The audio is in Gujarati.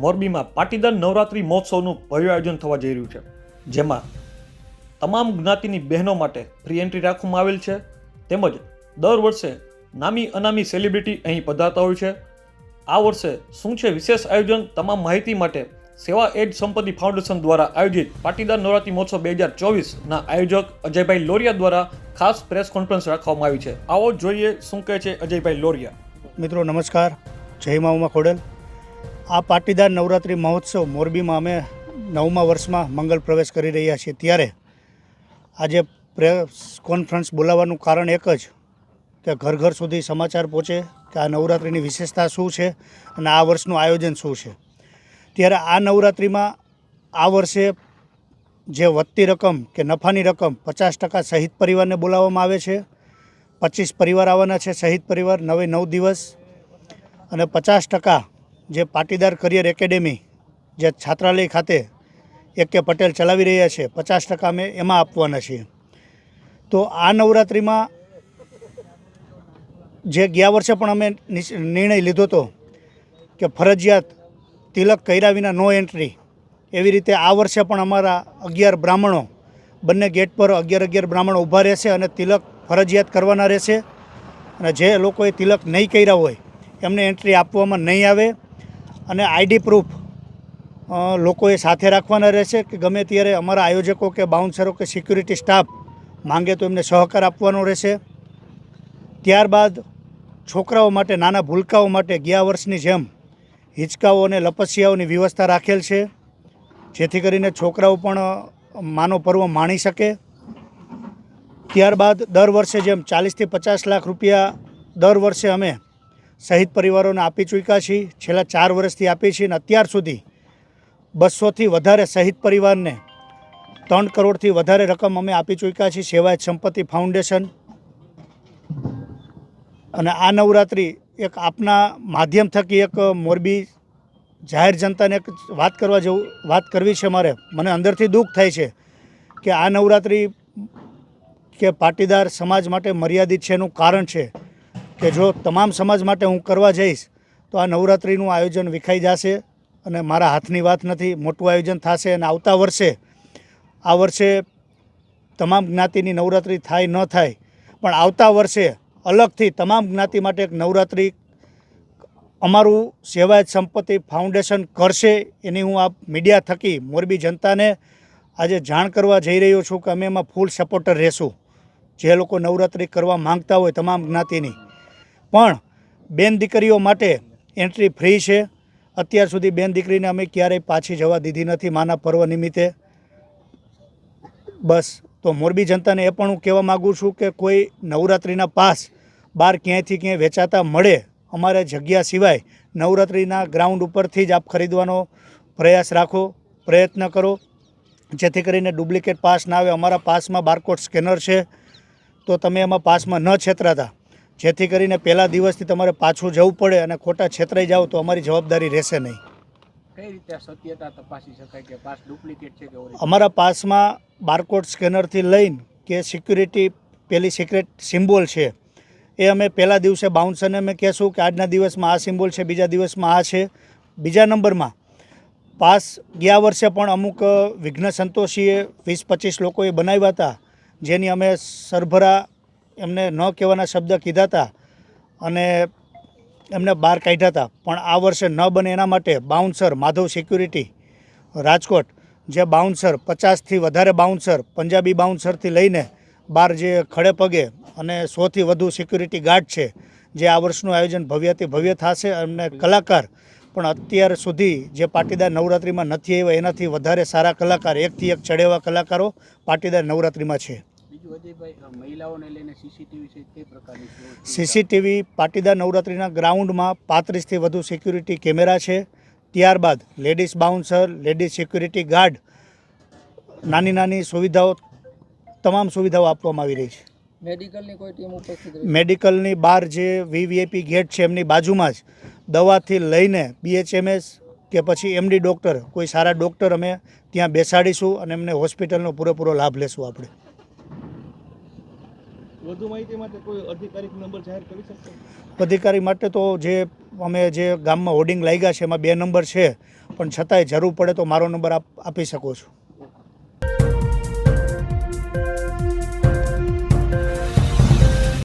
મોરબીમાં પાટીદાર નવરાત્રિ મહોત્સવનું ભવ્ય આયોજન થવા જઈ રહ્યું છે. જેમાં તમામ જ્ઞાતિની બહેનો માટે ફ્રી એન્ટ્રી રાખવામાં આવેલ છે. તેમજ દર વર્ષે નામી અનામી સેલિબ્રિટી અહીં પધારતા હોય છે. આ વર્ષે શું છે વિશેષ આયોજન? તમામ માહિતી માટે સેવા એડ સંપત્તિ ફાઉન્ડેશન દ્વારા આયોજિત પાટીદાર નવરાત્રિ મહોત્સવ બે હજાર ચોવીસના આયોજક અજયભાઈ લોરિયા દ્વારા ખાસ પ્રેસ કોન્ફરન્સ રાખવામાં આવી છે. આવો જોઈએ શું કહે છે અજયભાઈ લોરિયા. મિત્રો, નમસ્કાર. જય મા ખોડલ. આ પાટીદાર નવરાત્રિ મહોત્સવ મોરબીમાં અમે નવમા વર્ષમાં મંગલ પ્રવેશ કરી રહ્યા છીએ. ત્યારે આજે પ્રેસ કોન્ફરન્સ બોલાવવાનું કારણ એક જ, કે ઘર ઘર સુધી સમાચાર પહોંચે કે આ નવરાત્રિની વિશેષતા શું છે અને આ વર્ષનું આયોજન શું છે. ત્યારે આ નવરાત્રિમાં આ વર્ષે જે વધતી રકમ કે નફાની રકમ પચાસ ટકા શહીદ પરિવારને બોલાવવામાં આવે છે. પચીસ પરિવાર આવવાના છે શહીદ પરિવાર, નવે નવ દિવસ અને પચાસ ટકા જે પાટીદાર કરિયર એકેડેમી જે છાત્રાલય ખાતે એક કે પટેલ ચલાવી રહ્યા છે, પચાસ ટકા અમે એમાં આપવાના છીએ. તો આ નવરાત્રિમાં જે ગયા વર્ષે પણ અમે નિર્ણય લીધો હતો કે ફરજિયાત તિલક કર્યા વિના નો એન્ટ્રી. એવી રીતે આ વર્ષે પણ અમારા અગિયાર બ્રાહ્મણો, બંને ગેટ પર અગિયાર અગિયાર બ્રાહ્મણો ઊભા રહેશે અને તિલક ફરજિયાત કરવાના રહેશે. અને જે લોકોએ તિલક નહીં કર્યા હોય, એમને એન્ટ્રી આપવામાં નહીં આવે. અને આઈડી પ્રૂફ લોકોએ સાથે રાખવાના રહેશે કે ગમે ત્યારે અમારા આયોજકો કે બાઉન્સરો કે સિક્યુરિટી સ્ટાફ માંગે તો એમને સહકાર આપવાનો રહેશે. ત્યારબાદ છોકરાઓ માટે, નાના ભૂલકાઓ માટે ગયા વર્ષની જેમ હિંચકાઓ અને લપસિયાઓની વ્યવસ્થા રાખેલ છે. જેથી કરીને છોકરાઓ પણ માનો પર્વ માણી શકે. ત્યારબાદ દર વર્ષે જેમ ચાલીસથી પચાસ લાખ રૂપિયા દર વર્ષે અમે શહીદ પરિવારોને આપી ચૂક્યા છીએ. છેલ્લા ચાર વર્ષથી આપી છીએ અને અત્યાર સુધી બસોથી વધારે શહીદ પરિવારને ત્રણ કરોડથી વધારે રકમ અમે આપી ચૂક્યા છીએ. સેવાયત સંપત્તિ ફાઉન્ડેશન અને આ નવરાત્રિ એક આપના માધ્યમ થકી એક મોરબી જાહેર જનતાને એક વાત કરવા જેવું વાત કરવી છે મારે મને અંદરથી દુઃખ થાય છે કે આ નવરાત્રિ કે પાટીદાર સમાજ માટે મર્યાદિત છે એનું કારણ છે. કે જો તમામ સમાજ માટે હું કરવા જઈશ, તો આ નવરાત્રિનું આયોજન વિખાઈ જશે અને મારા હાથની વાત નથી, મોટું આયોજન થશે અને આવતા વર્ષે, આ વર્ષે તમામ જ્ઞાતિની નવરાત્રિ થાય ન થાય, પણ આવતા વર્ષે અલગથી તમામ જ્ઞાતિ માટે એક નવરાત્રિ અમારું સેવાયત સંપત્તિ ફાઉન્ડેશન કરશે એની હું આ મીડિયા થકી મોરબી જનતાને આજે જાણ કરવા જઈ રહ્યો છું કે અમે એમાં ફૂલ સપોર્ટર રહેશું. જે લોકો નવરાત્રિ કરવા માંગતા હોય તમામ જ્ઞાતિની. પણ બેન દીકરીઓ માટે એન્ટ્રી ફ્રી છે. અત્યાર સુધી બેન દીકરીને અમે ક્યારેય પાછી જવા દીધી નથી માના પર્વ નિમિત્તે. બસ, તો મોરબી જનતાને એ પણ હું કહેવા માગું છું કે કોઈ નવરાત્રિના પાસ બહાર ક્યાંયથી ક્યાંય વેચાતા મળે અમારે જગ્યા સિવાય નવરાત્રિના ગ્રાઉન્ડ ઉપરથી જ આપ ખરીદવાનો પ્રયાસ રાખો, પ્રયત્ન કરો. જેથી કરીને ડુપ્લિકેટ પાસ ના આવે. અમારા પાસમાં બારકોડ સ્કેનર છે. તો તમે એમાં પાસમાં ન છેતરાતા. જેથી કરીને પહેલા દિવસથી તમારે પાછું જવું પડે અને ખોટા છેતરાઈ જાવ તો અમારી જવાબદારી રહેશે નહીં. કઈ રીતે સત્યતા તપાસી શકાય કે પાસ ડુપ્લિકેટ છે કે અમારા પાસમાં બારકોડ સ્કેનરથી લઈને કે સિક્યુરિટી પેલી સિક્રેટ સિમ્બોલ છે એ અમે પહેલા દિવસે બાઉન્સરને અમે કહેશું કે આજના દિવસમાં આ સિમ્બોલ છે બીજા દિવસમાં આ છે. બીજા નંબરમાં પાસ ગયા વર્ષે પણ અમુક વિઘ્ન સંતોષીએ વીસ પચીસ લોકોએ બનાવ્યા હતા જેની અમે સરભરા એમને ન કહેવાના શબ્દ કીધા હતા અને એમને બહાર કાઢ્યા હતા. પણ આ વર્ષે ન બને એના માટે બાઉન્સર માધવ સિક્યુરિટી રાજકોટ, જે બાઉન્સર પચાસથી વધારે બાઉન્સર પંજાબી બાઉન્સરથી લઈને બાર જે ખડે પગે અને સોથી વધુ સિક્યુરિટી ગાર્ડ છે, જે આ વર્ષનું આયોજન ભવ્યથી ભવ્ય થશે. અને કલાકાર પણ અત્યાર સુધી જે પાટીદાર નવરાત્રિમાં નથી આવ્યા, એનાથી વધારે સારા કલાકાર, એકથી એક ચડેવા કલાકારો પાટીદાર નવરાત્રિમાં છે. બીજું અજયભાઈ મહિલાઓને લઈને સીસીટીવી છે તે પ્રકારની સીસીટીવી પાટીદાર નવરાત્રિના ગ્રાઉન્ડમાં પાંત્રીસથી વધુ સિક્યુરિટી કેમેરા છે. ત્યારબાદ ladies bouncer ladies security guard નાની નાની સુવિધાઓ તમામ સુવિધાઓ આપવામાં આવી રહી છે. મેડિકલની કોઈ ટીમ ઉપસ્થિત મેડિકલની બહાર જે વીવીઆઈપી ગેટ છે એમની બાજુમાં જ દવાથી લઈને બીએચએમએસ કે પછી એમડી ડૉક્ટર કોઈ સારા ડૉક્ટર અમે ત્યાં બેસાડીશું અને એમને હોસ્પિટલનો પૂરેપૂરો લાભ લેશું આપણે. વધુ માહિતી માટે કોઈ અધિકારિક નંબર જાહેર કરી શકશો? અધિકારી માટે તો જે અમે જે ગામમાં હોર્ડિંગ લાગ્યા છે, એમાં બે નંબર છે. પણ છતાંય જરૂર પડે તો મારો નંબર આપ, આપી શકો છો.